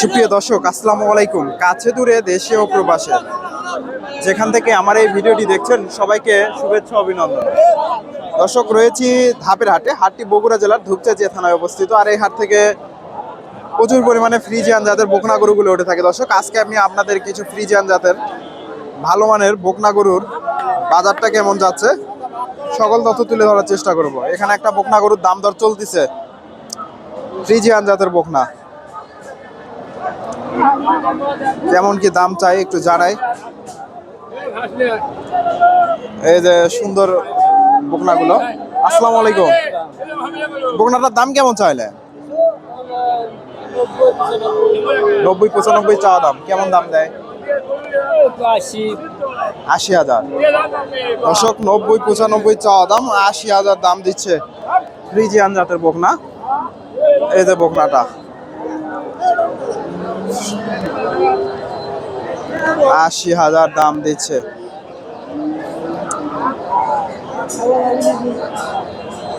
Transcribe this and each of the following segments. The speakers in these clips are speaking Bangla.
সুপ্রিয় দর্শক, আসসালামু আলাইকুম। কাছে দূরে দেশে ও প্রবাসে। যেখান থেকে আমার এই ভিডিওটি দেখছেন, সবাইকে শুভেচ্ছা, অভিনন্দন। দর্শক, রয়েছি ধাপের হাটে, হাটটি বগুড়া জেলার ধূপচাচিয়া থানায় অবস্থিত। আর এই হাট থেকে প্রচুর পরিমাণে ফ্রিজিয়ান জাতের বোকনা গরুগুলো উঠে থাকে। দর্শক, আজকে আমি আপনাদের কিছু ফ্রিজিয়ান জাতের ভালো মানের বোকনা গরুর বাজারটা কেমন যাচ্ছে, সকল তথ্য তুলে ধরার চেষ্টা করব। এখানে একটা বোকনা গরুর দাম দর চলতেছে। ফ্রিজিয়ান জাতের বোকনা। কেমন কি দাম চাই একটু জানাই। এই যে সুন্দর বকনাগুলো। আসসালামু আলাইকুম। বকনাটার দাম কেমন চাইলে? নব্বই পঁচানব্বই চাওয়া দাম। কেমন দাম দেয়? আশি হাজার। দশক নব্বই পঁচানব্বই চাওয়া দাম, আশি হাজার দাম দিচ্ছে ফ্রিজিয়ান জাতের বকনা। এই যে বকনাটা। আশি হাজার দাম দিচ্ছে।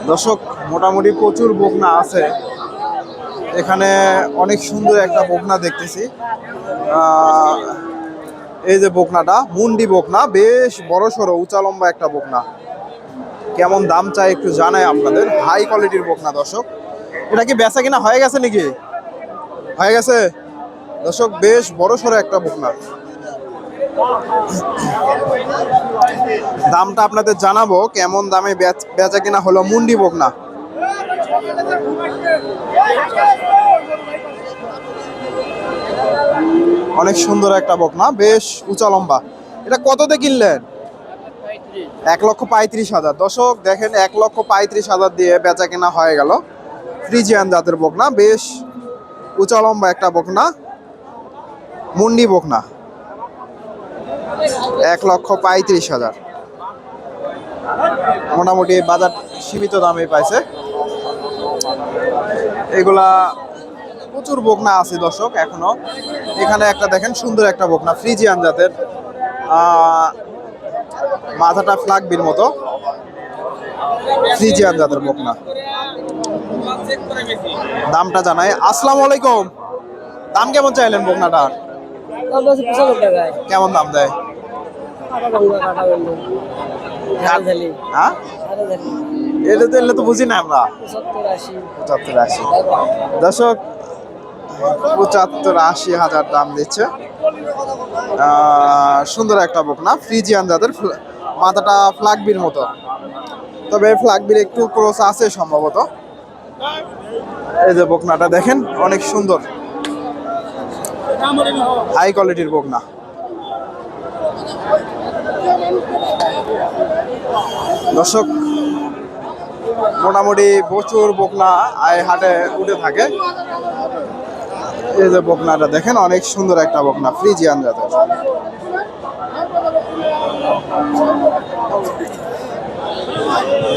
দর্শক, মোটামুটি প্রচুর বকনা আছে। এখানে অনেক সুন্দর একটা বকনা দেখতেছি। এই যে বকনাটা, মুন্ডি বকনা, বেশ বড় সড়ো, উঁচা লম্বা একটা বকনা। কেমন দাম চাই একটু জানাই আপনাদের। হাই কোয়ালিটির বকনা, দর্শক। এটা কি বেচা কিনা হয়ে গেছে নাকি? হয়ে গেছে? দর্শক, বেশ বড় সড়ো একটা বকনা। দামটা আপনাদের জানাব, কেমন দামে বেচ- কিনা হলো মুন্ডি বকনা। অনেক সুন্দর একটা বকনা, বেশ উঁচা লম্বা। এটা কততে কিনলেন? এক লক্ষ পঁয়ত্রিশ হাজার। দর্শক, দেখেন, এক লক্ষ পঁয়ত্রিশ হাজার দিয়ে বেচা কেনা হয়ে গেল। ফ্রিজিয়ান জাতের বকনা, বেশ উঁচা লম্বা একটা বকনা, মুন্ডি বকনা। এক লক্ষ পঁয়ত্রিশ হাজার। মোটামুটি বাজার সীমিত দামে পাইছে। এগুলা প্রচুর বকনা আছে দর্শক, এখনও। এখানে একটা দেখেন সুন্দর একটা বকনা ফ্রিজিয়ান জাতের মাথাটা ফ্লাগবির মতো। ফ্রিজিয়ান জাতের বকনা। দামটা জানাই। আসসালামু আলাইকুম। দাম কেমন চাইলেন বকনাটার কেমন দাম দেয়? হ্যাঁ? তো এলে তো বুঝি না আমরা। পঁচাত্তর আশি। পঁচাত্তর আশি হাজার দাম দিচ্ছে। সুন্দর একটা বকনা, ফ্রিজিয়ান যাদের মাথাটা ফ্লাগবির মতো। তবে ফ্লাগবির একটু ক্রোস আছে সম্ভবত। এই যে বকনাটা দেখেন, অনেক সুন্দর। হাই কোয়ালিটির বকনা। দর্শক, মোটামুটি প্রচুর বকনা হাটে উঠে থাকে। এই যে বকনাটা দেখেন, অনেক সুন্দর একটা বকনা, ফ্রিজিয়ান জাতের।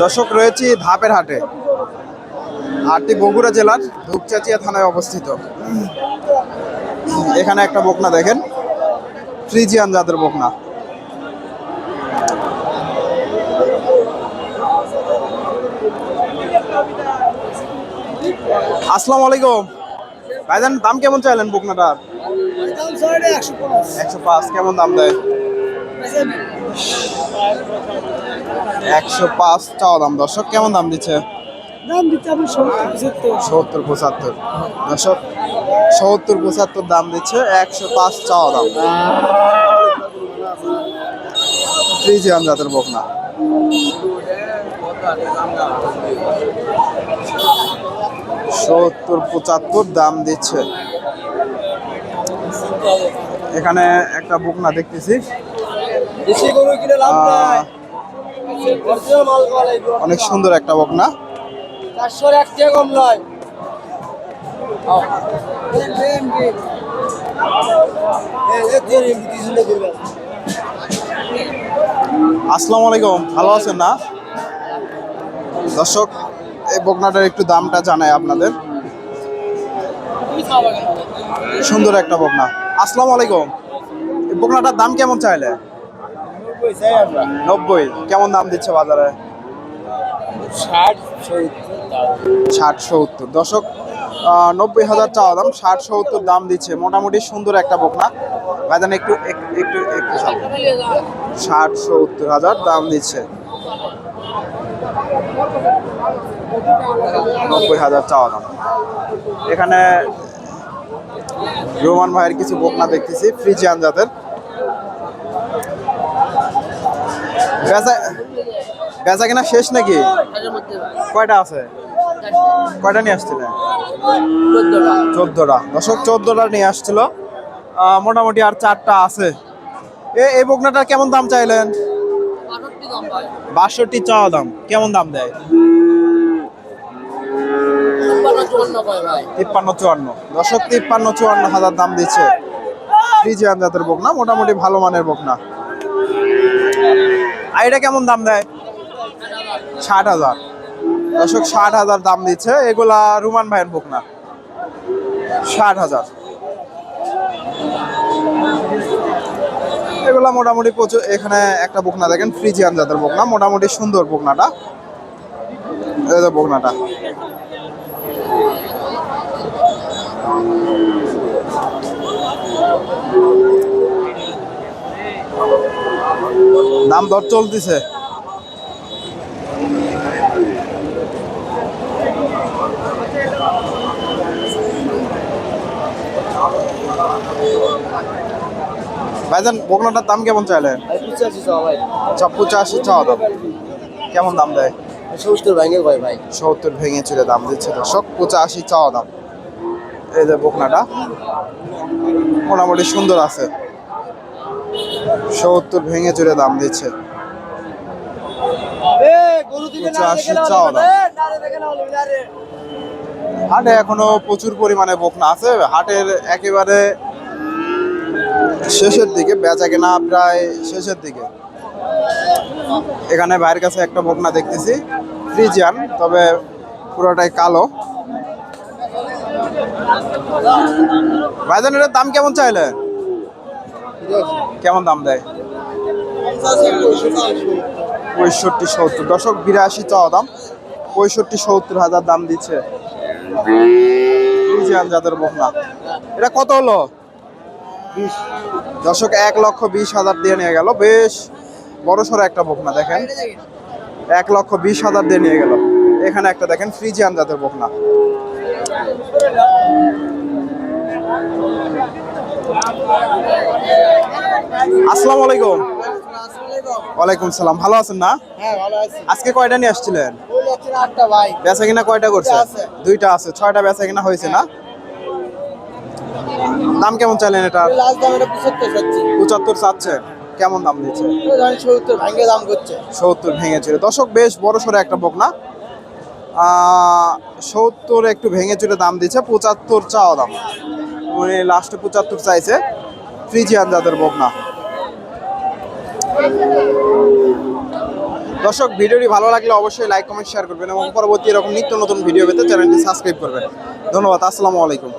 দর্শক, রয়েছি ধাপের হাটে। হাটটি বগুড়া জেলার ধূপচাচিয়া থানায় অবস্থিত। এখানে একটা বকনা দেখেন, ফ্রিজিয়ান জাতের বকনা। আসসালামু আলাইকুম। ভাইজান, দাম কেমন চাইলেন বকনাটার? একশো পাঁচ, কেমন দাম দেয়? একশো পাঁচ, চাওয়া দাম। দর্শক, কেমন দাম দিচ্ছে? দাম দিতে আপনি সত্তর পঁচাত্তর। সত্তর পঁচাত্তর। দর্শক সত্তর পঁচাত্তর দাম দিচ্ছে একশো পাঁচ চাওয়া দাম। ফ্রিজিয়ান জাতের বকনা। সত্তর পঁচাত্তর দাম দিচ্ছে। এখানে একটা বকনা দেখতেছি। অনেক সুন্দর একটা বকনা। চারশোর এক টাকা কম নয়। আসসালামু আলাইকুম ভালো আছেন না? দর্শক এই বকনাটার একটু দামটা জানাই আপনাদের। সুন্দর একটা বকনা। আসসালামু আলাইকুম এই বকনাটার দাম কেমন চাইলে? নব্বই কেমন দাম দিচ্ছে বাজারে? ষাট সত্তর। ষাট সত্তর দশক নব্বই হাজার চাওয়া দাম ষাট সত্তর দাম দিচ্ছে। মোটামুটি সুন্দর একটা বকনা। ভাইজান, একটু একটু একটু। ষাট সত্তর হাজার দাম দিচ্ছে। নব্বই হাজার চাওয়া দাম। এখানে রোমান ভাইয়ের কিছু বকনা দেখতেছি, ফ্রিজিয়ান জাতের। বেচা বেচা কিনা শেষ নাকি? কয়টা আছে? কয়টা নিয়ে আসছিলেন চোদ্দটা। দশক চোদ্দটা নিয়ে আসছিল। মোটামুটি আর চারটা আছে। এ এই বকনাটা কেমন দাম চাইলেন? বাষট্টি চাওয়া দাম। কেমন দাম দেয়? তিপ্পান্ন চুয়ান্ন দশক তিপ্পান্ন চুয়ান্ন হাজার দাম দিচ্ছে। ফ্রিজিয়ান জাতের বকনা মোটামুটি ভালো মানের বকনা। আর এটা কেমন দাম দেয়? ষাট হাজার। দশক ষাট হাজার দাম দিচ্ছে। এগুলা রুমান ভাইয়ের বকনা ষাট হাজার। এগুলা মোটামুটি প্রচুর, এখানে একটা বকনা দেখেন, ফ্রিজিয়ান জাতের বকনা মোটামুটি সুন্দর বকনাটা বকনাটা দাম দর চলতেছে। ভাইজান বকনাটার দাম কেমন চাইলেন আচ্ছা পঁচাশি চাওয়া দাম। কেমন দাম দেয়? ভাই। সত্তর ভেঙে চলে দাম দিচ্ছে দর্শক পঁচাশি চাওয়া দাম। এই যে বকনাটা মোটামুটি সুন্দর আছে। সত্তর ভেঙে চলে দাম দিচ্ছে। পঁচাশি চাওয়া দাম। হাটে এখনও প্রচুর পরিমাণে বকনা আছে। হাটের একেবারে শেষের দিকে, বেচা কেনা প্রায় শেষের দিকে। এখানে ভাইয়ের কাছে একটা বকনা দেখতেছি, ফ্রিজিয়ান, তবে পুরোটাই কালো। ভাইজান, এটার দাম কেমন চাইলে? কেমন দাম দেয়? পঁয়ষট্টি সত্তর। দশক বিরাশি চাওয়া দাম, পঁয়ষট্টি সত্তর হাজার দাম দিচ্ছে। ফ্রিজিয়ান যাদের বকনা। এটা কত হলো? দর্শক এক লক্ষ বিশ হাজার দিয়ে নিয়ে গেল। বেশ বড় সড়ো একটা বকনা দেখেন। এক লক্ষ বিশ হাজার দিয়ে নিয়ে গেল। এখানে একটা দেখেন ফ্রিজিয়ান জাতের বকনা। আসসালামু আলাইকুম। ওয়ালাইকুম সালাম। ভালো আছেন না? হ্যাঁ আজকে কয়টা নিয়ে আসছিলেন? বেচা কিনা কয়টা করছে? দুইটা আছে। ছয়টা বেচা কিনা হয়েছে না? দাম কেমন চাইলেন এটা? পঁচাত্তর চাচ্ছে। কেমন দাম দিচ্ছে? সত্তর ভেঙে দাম করছে। সত্তর ভেঙেছিল দর্শক বেশ বড় সড়ো একটা বকনা। সত্তর একটু ভেঙে চুরে দাম দিচ্ছে পঁচাত্তর চাওয়া দাম। উনি লাস্টে পঁচাত্তর চাইছে ফ্রিজিয়ান যাদের বকনা। দর্শক ভিডিওটি ভালো লাগলে অবশ্যই লাইক কমেন্ট শেয়ার করবেন এবং পরবর্তী এরকম নিত্য নতুন ভিডিও পেতে চ্যানেলটি সাবস্ক্রাইব করবেন। ধন্যবাদ আসসালামু আলাইকুম।